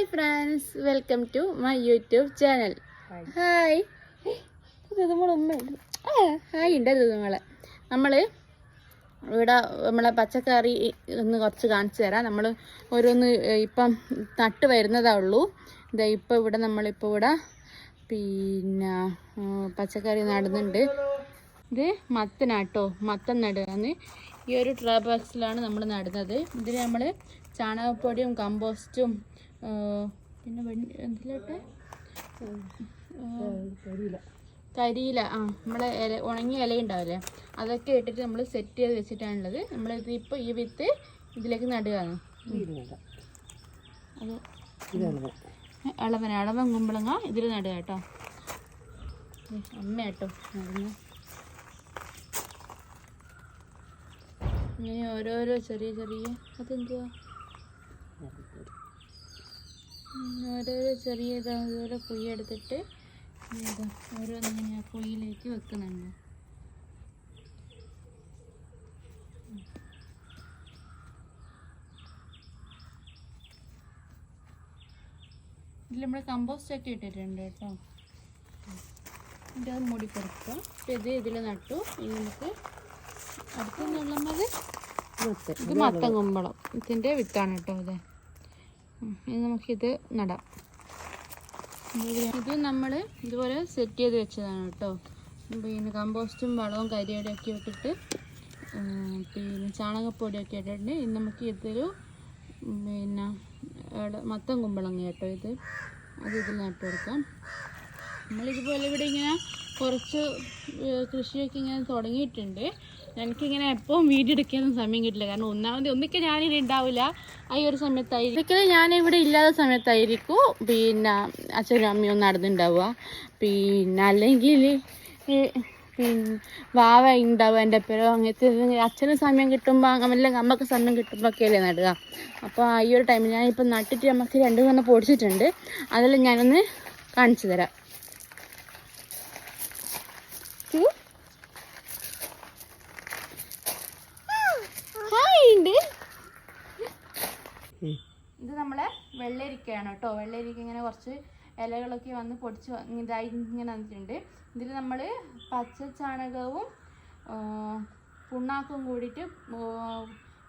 Hi friends welcome to my YouTube channel hi hi ഉണ്ട്. നമ്മളെ നമ്മൾ ഇവിടെ നമ്മളെ പച്ചക്കറി ഒന്ന് കുറച്ച് കാണിച്ചു തരാം. നമ്മൾ ഓരോന്ന് ഇപ്പം നട്ട് വരുന്നതേ ഉള്ളൂ. ഇതാ ഇപ്പം ഇവിടെ നമ്മളിപ്പോൾ ഇവിടെ പിന്നെ പച്ചക്കറി നടുന്നുണ്ട്. ഇത് മത്തനാട്ടോ മത്തൻ നടുകയാണ്. ഈ ഒരു ട്രാ ബോക്സിലാണ് നമ്മൾ നടുന്നത്. ഇതിൽ നമ്മൾ ചാണകപ്പൊടിയും കമ്പോസ്റ്റും പിന്നെ എന്തിലോട്ടെ? കരിയില. ആ നമ്മളെ ഇല ഉണങ്ങിയ ഇല ഉണ്ടാവില്ലേ അതൊക്കെ ഇട്ടിട്ട് നമ്മൾ സെറ്റ് ചെയ്ത് വെച്ചിട്ടാണുള്ളത്. നമ്മളിത് ഇപ്പോൾ ഈ വിത്ത് ഇതിലേക്ക് നടുകയാണ്. അത് അളവന അളവൻ കുമ്പളങ്ങ ഇതിൽ നടുക കേട്ടോ. അമ്മ കേട്ടോ ഇങ്ങനെ ഓരോരോ ചെറിയ ചെറിയ അതെന്തുവാ? ഓരോരോ ചെറിയ ഇതുപോലെ കുഴി എടുത്തിട്ട് ഇതാ ഞാൻ കുഴിയിലേക്ക് വെക്കുന്നുണ്ട്. ഇതിൽ നമ്മൾ കമ്പോസ്റ്റ് ഒക്കെ ഇട്ടിട്ടുണ്ട് കേട്ടോ. എന്നിട്ട് അത് മൂടി അപ്പം ഇത് ഇതിൽ നട്ടു. ഇനി നമുക്ക് അടുത്ത നുള്ളത് ഇത് മത്തൻ കുമ്പളം ഇതിന്റെ വിത്താണ് കേട്ടോ ഉം, ഇനി നമുക്കിത് നടാം. ഇത് നമ്മൾ ഇതുപോലെ സെറ്റ് ചെയ്ത് വെച്ചതാണ് കേട്ടോ. പിന്നെ കമ്പോസ്റ്റും വളവും കരിയുടെ ഒക്കെ ഇട്ടിട്ട് പിന്നെ ചാണകപ്പൊടിയൊക്കെ ഇട്ടിട്ട് ഇന്ന് നമുക്ക് ഇതൊരു പിന്നെ മത്തം കുമ്പളങ്ങ കേട്ടോ ഇത്. അത് ഇതിൽ നട്ട് കൊടുക്കാം. നമ്മളിതുപോലെ ഇവിടെ ഇങ്ങനെ കുറച്ച് കൃഷിയൊക്കെ ഇങ്ങനെ തുടങ്ങിയിട്ടുണ്ട്. എനിക്കിങ്ങനെ എപ്പോഴും വീഡിയോ എടുക്കാനൊന്നും സമയം കിട്ടില്ല. കാരണം ഒന്നാമത് ഒന്നിക്കൽ ഞാനിവിടെ ഉണ്ടാവില്ല. ആ ഒരു സമയത്തായിരിക്കും ഞാനിവിടെ ഇല്ലാത്ത സമയത്തായിരിക്കും പിന്നെ അച്ഛനും അമ്മയും നടന്നുണ്ടാവുക. പിന്നെ അല്ലെങ്കിൽ പിന്നെ വാവ ഉണ്ടാവുക എന്റെ പേരോ അങ്ങനത്തെ അച്ഛന് സമയം കിട്ടുമ്പോൾ അല്ലെങ്കിൽ അമ്മയ്ക്ക് സമയം കിട്ടുമ്പോൾ ഒക്കെ അല്ലേ നടുക അപ്പോൾ ഈ ഒരു ടൈമിൽ ഞാനിപ്പോൾ നട്ടിട്ട് നമുക്ക് രണ്ടു മൂന്ന് പൊടിച്ചിട്ടുണ്ട്. അതെല്ലാം ഞാനൊന്ന് കാണിച്ചു തരാം ചു. ഹായ് ഉണ്ട് ഇത് നമ്മളെ വെള്ളരിക്കയാണ് കേട്ടോ. വെള്ളരിക്ക ഇങ്ങനെ കുറച്ച് ഇലകളൊക്കെ വന്ന് പൊടിച്ച് ഇതായി ഇങ്ങനെ വന്നിട്ടുണ്ട്. ഇതിൽ നമ്മൾ പച്ച ചാണകവും പുണ്ണാക്കും കൂടിയിട്ട്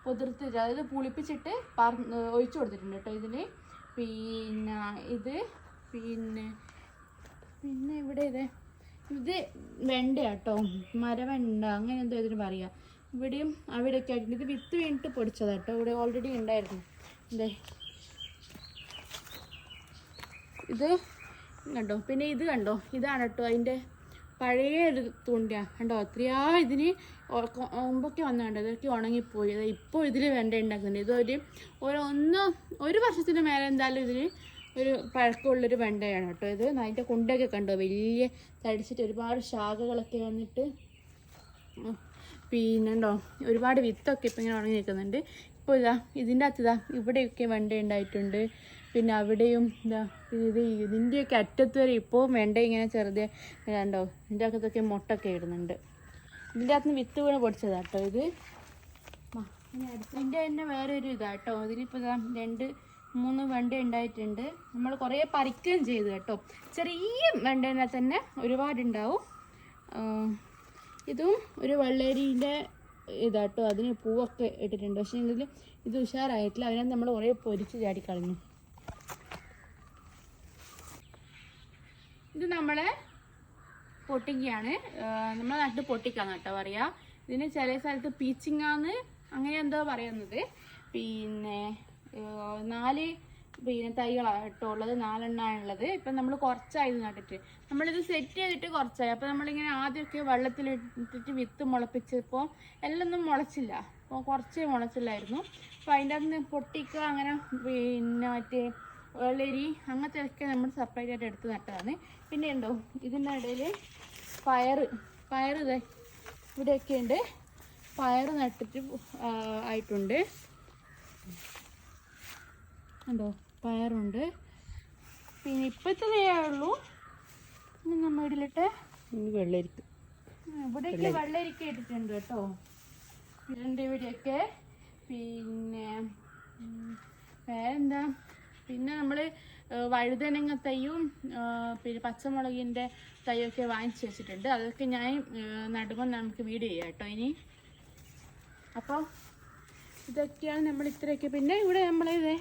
പൊതിർത്ത് അതായത് പുളിപ്പിച്ചിട്ട് പറ ഒഴിച്ചു കൊടുത്തിട്ടുണ്ട് കേട്ടോ ഇതിന് പിന്നെ ഇത് പിന്നെ പിന്നെ ഇവിടെ ഇത് ഇത് വെണ്ട കേട്ടോ. മരവെണ്ട അങ്ങനെ എന്തോ ഇതിന് പറയുക ഇവിടെയും അവിടെയൊക്കെ ആയിട്ടുണ്ട്. ഇത് വിത്ത് വീണിട്ട് പൊടിച്ചതാട്ടോ ഇവിടെ ഓൾറെഡി ഉണ്ടായിരുന്നു. ഇതേ ഇത് കണ്ടോ? പിന്നെ ഇത് കണ്ടോ? ഇതാണ് കേട്ടോ അതിന്റെ പഴയ ഒരു തുണ്ടിയാണ് കണ്ടോ? അത്രയാ ഇതിന് മുമ്പൊക്കെ വന്നു കണ്ടോ? ഇതൊക്കെ ഉണങ്ങിപ്പോയി. അത് ഇപ്പോൾ ഇതിൽ വെണ്ട ഉണ്ടാക്കുന്നുണ്ട്. ഇതൊരു ഒരു ഒന്ന് ഒരു വർഷത്തിന് മേലെ എന്തായാലും ഇതിന് ഒരു പഴക്കമുള്ളൊരു വെണ്ടയാണ് കേട്ടോ ഇത്. അതിന്റെ കുണ്ടൊക്കെ കണ്ടോ? വലിയ തടിച്ചിട്ട് ഒരുപാട് ശാഖകളൊക്കെ വന്നിട്ട്. പിന്നെ പിന്നെണ്ടോ ഒരുപാട് വിത്തൊക്കെ ഇപ്പം ഇങ്ങനെ ഉണങ്ങി നിൽക്കുന്നുണ്ട്. ഇപ്പോൾ ഇതാ ഇതിന്റെ അകത്ത് ഇതാ ഇവിടെയൊക്കെ വെണ്ട ഉണ്ടായിട്ടുണ്ട്. പിന്നെ അവിടെയും ഇതാ ഇത് ഇതിന്റെയൊക്കെ അറ്റത്ത് വരെ ഇപ്പോൾ വെണ്ട ഇങ്ങനെ ചെറുതെ കണ്ടോ ഇതിന്റെ അകത്തൊക്കെ മുട്ടൊക്കെ ഇടുന്നുണ്ട്. ഇതിന്റെ അകത്ത് വിത്ത് വീണ് പൊടിച്ചതാ കേട്ടോ ഇത്. ഇതിന്റെ തന്നെ വേറൊരു ഇതാ കേട്ടോ. ഇതിലിപ്പോൾ ഇതാ രണ്ട് മൂന്ന് വെണ്ട ഉണ്ടായിട്ടുണ്ട്. നമ്മൾ കുറേ പറിക്കുകയും ചെയ്തു കേട്ടോ. ചെറിയ വെണ്ടേനെ തന്നെ ഒരുപാടുണ്ടാവും. ഇതും ഒരു വെള്ളരിന്റെ ഇതാട്ടോ അതിന് പൂവൊക്കെ ഇട്ടിട്ടുണ്ട്. പക്ഷേ ഇതിൽ ഇത് ഉഷാറായിട്ടില്ല. അതിനെ നമ്മൾ കുറേ പൊരിച്ച് ചാടിക്കളഞ്ഞു ഇത് നമ്മളെ പൊട്ടിക്കയാണ്. നമ്മളെ നാട്ടിൽ പൊട്ടിക്കാന്ന് കേട്ടോ പറയാ. ഇതിന് ചില സ്ഥലത്ത് പീച്ചിങ്ങാന്ന് അങ്ങനെ എന്തോ പറയുന്നത്. പിന്നെ നാല് പിന്നെ തൈകളാണ് കേട്ടോ ഉള്ളത്. നാലെണ്ണാണുള്ളത് ഇപ്പം നമ്മൾ കുറച്ചായി ഇത് നട്ടിട്ട് നമ്മളിത് സെറ്റ് ചെയ്തിട്ട് കുറച്ചായി. അപ്പം നമ്മളിങ്ങനെ ആദ്യമൊക്കെ വെള്ളത്തിലിട്ടിട്ട് വിത്ത് മുളപ്പിച്ചപ്പോൾ എല്ലാം ഒന്നും മുളച്ചില്ല. അപ്പോൾ കുറച്ചേ മുളച്ചില്ലായിരുന്നു. അപ്പോൾ അതിന്റെ അകത്ത് പൊട്ടിക്കുക അങ്ങനെ പിന്നെ മറ്റേ വെള്ളരി അങ്ങനത്തെയൊക്കെ നമ്മൾ സെപ്പറേറ്റ് ആയിട്ട് എടുത്ത് നട്ടതാണ്. പിന്നെ ഉണ്ടോ? ഇതിന്റെ ഇടയിൽ പയർ പയർ ഇതേ ഇവിടെയൊക്കെ ഉണ്ട്. പയർ നട്ടിട്ട് ആയിട്ടുണ്ട്. ഉണ്ടോ? പയറുണ്ട്. പിന്നെ ഇപ്പോഴത്തെ ഉള്ളൂ. ഇനി നമ്മൾ ഇതിലിട്ട് വെള്ളരിക്ക. ഇവിടേക്ക് വെള്ളരിക്ക ഇട്ടിട്ടുണ്ട് കേട്ടോ. ഇതിന്റെ ഇവിടെയൊക്കെ. പിന്നെ വേറെന്താ? പിന്നെ നമ്മൾ വഴുതനങ്ങ തൈയും പിന്നെ പച്ചമുളകിന്റെ തൈയൊക്കെ വാങ്ങിച്ചു വെച്ചിട്ടുണ്ട്. അതൊക്കെ ഞാൻ നടുമ്പോൾ നമുക്ക് വീട് ചെയ്യാം കേട്ടോ ഇനി. അപ്പോൾ ഇതൊക്കെയാണ് നമ്മൾ ഇത്രയൊക്കെ. പിന്നെ ഇവിടെ നമ്മളിത്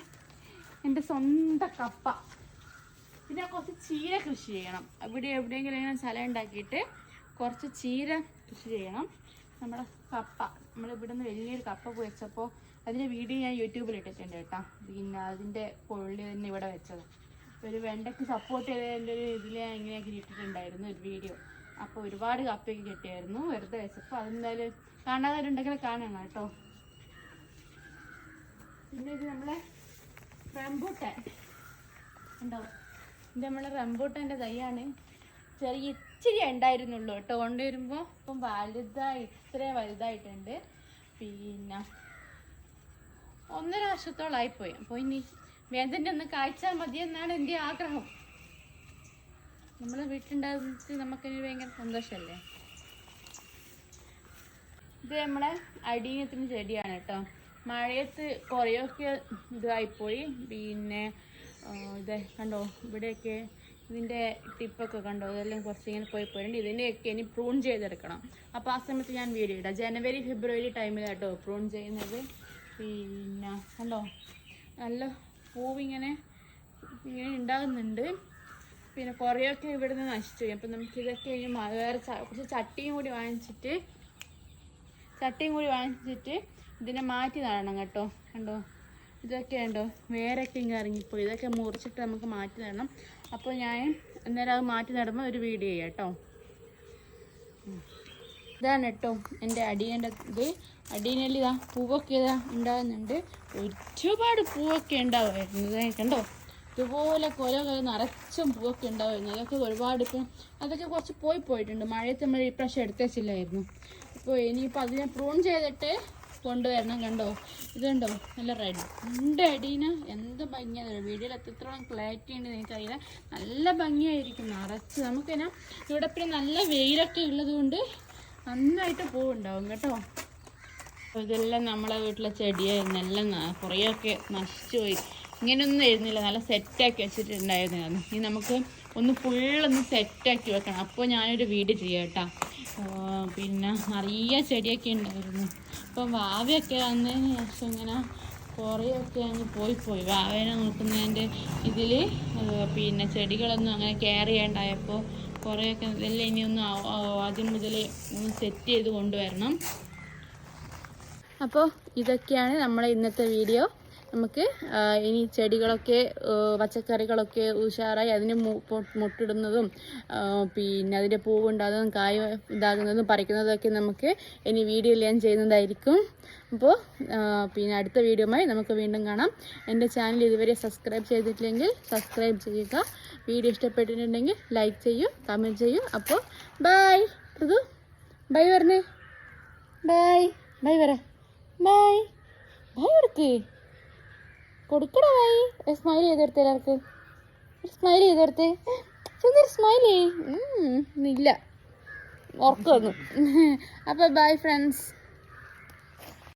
എന്റെ സ്വന്തം കപ്പ. പിന്നെ കുറച്ച് ചീര കൃഷി ചെയ്യണം. അവിടെ എവിടെയെങ്കിലും ഇങ്ങനെ സ്ഥലം ഉണ്ടാക്കിയിട്ട് കുറച്ച് ചീര കൃഷി ചെയ്യണം. നമ്മുടെ കപ്പ. നമ്മൾ ഇവിടെ നിന്ന് വലിയൊരു കപ്പ വെച്ചപ്പോൾ അതിന്റെ വീഡിയോ ഞാൻ യൂട്യൂബിൽ ഇട്ടിട്ടുണ്ട് കേട്ടോ. പിന്നെ അതിന്റെ പൊള്ളി തന്നെ ഇവിടെ വെച്ചത്. ഒരു വെണ്ടയ്ക്ക് സപ്പോർട്ട് ചെയ്തതിന്റെ ഒരു ഇതിൽ ഞാൻ ഇങ്ങനെയൊക്കെ ഇട്ടിട്ടുണ്ടായിരുന്നു ഒരു വീഡിയോ. അപ്പോൾ ഒരുപാട് കപ്പയൊക്കെ കിട്ടിയായിരുന്നു. വെറുതെ വെച്ചപ്പോൾ അതെന്തായാലും കാണാതെ ഉണ്ടെങ്കിൽ കാണണം കേട്ടോ. പിന്നെ ഇത് നമ്മളെ റംബൂട്ടാൻ. ഉണ്ടോ ഇത് നമ്മളെ റംബൂട്ടാന്റെ തൈയാണ്. ചെറിയ ഇച്ചിരി ഉണ്ടായിരുന്നുള്ളൂ കേട്ടോ. കൊണ്ടുവരുമ്പോൾ ഇപ്പം വലുതായി ഇത്രയും വലുതായിട്ടുണ്ട്. പിന്നെ ഒന്നര വർഷത്തോളായിപ്പോയി അപ്പോൾ ഇനി വേദന്റെ ഒന്ന് കാഴ്ചാൽ മതി എന്നാണ് എന്റെ ആഗ്രഹം. നമ്മളെ വീട്ടിലുണ്ടാകുന്നത് നമുക്കൊരു ഭയങ്കര സന്തോഷമല്ലേ? ഇത് നമ്മളെ അടീനത്തിന് ചെടിയാണ് കേട്ടോ. മഴയത്ത് കുറേയൊക്കെ ഇതായിപ്പോയി. പിന്നെ ഇത് കണ്ടോ? ഇവിടെയൊക്കെ ഇതിന്റെ ടിപ്പൊക്കെ കണ്ടോ? ഇതെല്ലാം കുറച്ച് ഇങ്ങനെ പോയി പോയിട്ടുണ്ട്. ഇതിന്റെയൊക്കെ ഇനി പ്രൂൺ ചെയ്തെടുക്കണം. അപ്പോൾ ആ സമയത്ത് ഞാൻ വീഡിയോ ഇടാം. ജനുവരി ഫെബ്രുവരി ടൈമിലാട്ടോ പ്രൂൺ ചെയ്യുന്നത്. പിന്നെ കണ്ടോ? നല്ല പൂവിങ്ങനെ ഇങ്ങനെ ഉണ്ടാകുന്നുണ്ട് പിന്നെ കുറേയൊക്കെ ഇവിടെ നിന്ന് നശിച്ചു പോയി അപ്പം നമുക്ക് ഇതൊക്കെ ഇനി വേറെ കുറച്ച് ചട്ടിയും കൂടി വാങ്ങിച്ചിട്ട് ചട്ടിയും കൂടി വാങ്ങിച്ചിട്ട് ഇതിനെ മാറ്റി നടണം കേട്ടോ. കണ്ടോ? ഇതൊക്കെ ഉണ്ടോ? വേരൊക്കെ ഇങ്ങനെ ഇറങ്ങിപ്പോയി. ഇതൊക്കെ മുറിച്ചിട്ട് നമുക്ക് മാറ്റി നടണം അപ്പോൾ ഞാൻ അന്നേരം അത് മാറ്റി നടുമ്പോൾ ഒരു വീഡിയോ ചെയ്യാം കേട്ടോ. ഇതാണ് കേട്ടോ എന്റെ അടിയന്റെ ഇത്. അടിയനിൽ ഇതാ പൂവൊക്കെ ഇതാ ഉണ്ടാകുന്നുണ്ട്. ഒരുപാട് പൂവൊക്കെ ഉണ്ടാവുമായിരുന്നു കണ്ടോ? ഇതുപോലെ കൊല കൊല നിറച്ചും പൂവൊക്കെ ഉണ്ടാവുമായിരുന്നു അതൊക്കെ ഒരുപാട് ഇപ്പം അതൊക്കെ കുറച്ച് പോയി പോയിട്ടുണ്ട്. മഴയത്ത് നമ്മൾ ഇപ്രാവശ്യം എടുത്തേച്ചില്ലായിരുന്നു അപ്പോൾ ഇനിയിപ്പോൾ അതിനെ പ്രൂൺ ചെയ്തിട്ട് കൊണ്ടുവരണം കണ്ടോ? ഇത് കണ്ടോ? നല്ല റെഡ് അടീന എന്ത് ഭംഗിയാണ് വീഡിയോയിൽ എത്രത്തോളം ക്ലാരിറ്റി ഉണ്ട് നിങ്ങൾക്കറിയില്ല നല്ല ഭംഗിയായിരിക്കും. നിറച്ച് നമുക്കിന ഇവിടെ പിന്നെ നല്ല വെയിലൊക്കെ ഉള്ളത് കൊണ്ട് നന്നായിട്ട് പൂവുണ്ടാവും കേട്ടോ. ഇതെല്ലാം നമ്മളെ വീട്ടിലെ ചെടിയായിരുന്നു. എല്ലാം കുറേയൊക്കെ നശിച്ചു പോയി. ഇങ്ങനെയൊന്നും ആയിരുന്നില്ല നല്ല സെറ്റാക്കി വെച്ചിട്ടുണ്ടായിരുന്നു ഇനി നമുക്ക് ഒന്ന് ഫുള്ളൊന്ന് സെറ്റാക്കി വെക്കണം. അപ്പോൾ ഞാനൊരു വീട് ചെയ്യാം കേട്ടോ. പിന്നെ നിറയെ ചെടിയൊക്കെ ഉണ്ടായിരുന്നു. അപ്പം വാവയൊക്കെ വന്നതിന് ശേഷം ഇങ്ങനെ കുറേയൊക്കെ അങ്ങ് പോയി പോയി. വാവേനെ നോക്കുന്നതിന്റെ ഇതിൽ പിന്നെ ചെടികളൊന്നും അങ്ങനെ കെയർ ചെയ്യേണ്ടായപ്പോൾ കുറേയൊക്കെ ഇതെല്ലാം ഇനി ഒന്ന് ആ- ആ- ആദ്യം മുതൽ ഒന്ന് സെറ്റ് ചെയ്ത് കൊണ്ടുവരണം. അപ്പോൾ ഇതൊക്കെയാണ് നമ്മളെ ഇന്നത്തെ വീഡിയോ നമുക്ക് ഇനി ചെടികളൊക്കെ പച്ചക്കറികളൊക്കെ ഉഷാറായി അതിന് മുട്ടിടുന്നതും പിന്നെ അതിന്റെ പൂവുണ്ടാകുന്നതും കായ ഇതാകുന്നതും പറിക്കുന്നതൊക്കെ നമുക്ക് ഇനി വീഡിയോയിൽ ഞാൻ ചെയ്യുന്നതായിരിക്കും. അപ്പോൾ പിന്നെ അടുത്ത വീഡിയോയുമായി നമുക്ക് വീണ്ടും കാണാം. എന്റെ ചാനൽ ഇതുവരെ സബ്സ്ക്രൈബ് ചെയ്തിട്ടില്ലെങ്കിൽ സബ്സ്ക്രൈബ് ചെയ്യുക. വീഡിയോ ഇഷ്ടപ്പെട്ടിട്ടുണ്ടെങ്കിൽ ലൈക്ക് ചെയ്യൂ കമന്റ് ചെയ്യൂ. അപ്പോൾ ബായ് ഋതു ബൈ വരണേ ബായ് ബൈ പറ. ബായ് ബൈ കൊടുക്ക് കൊടുക്കടാ സ്മൈൽ സ്മൈൽ ചെയ്തെടുത്ത് എല്ലാവർക്കും. സ്മൈൽ ചെയ്തെടുത്ത്. ചെന്നൊരു സ്മൈൽ ചെയ് ഇല്ല. ഉറക്കം അപ്പം അപ്പോൾ ബൈ ഫ്രണ്ട്സ്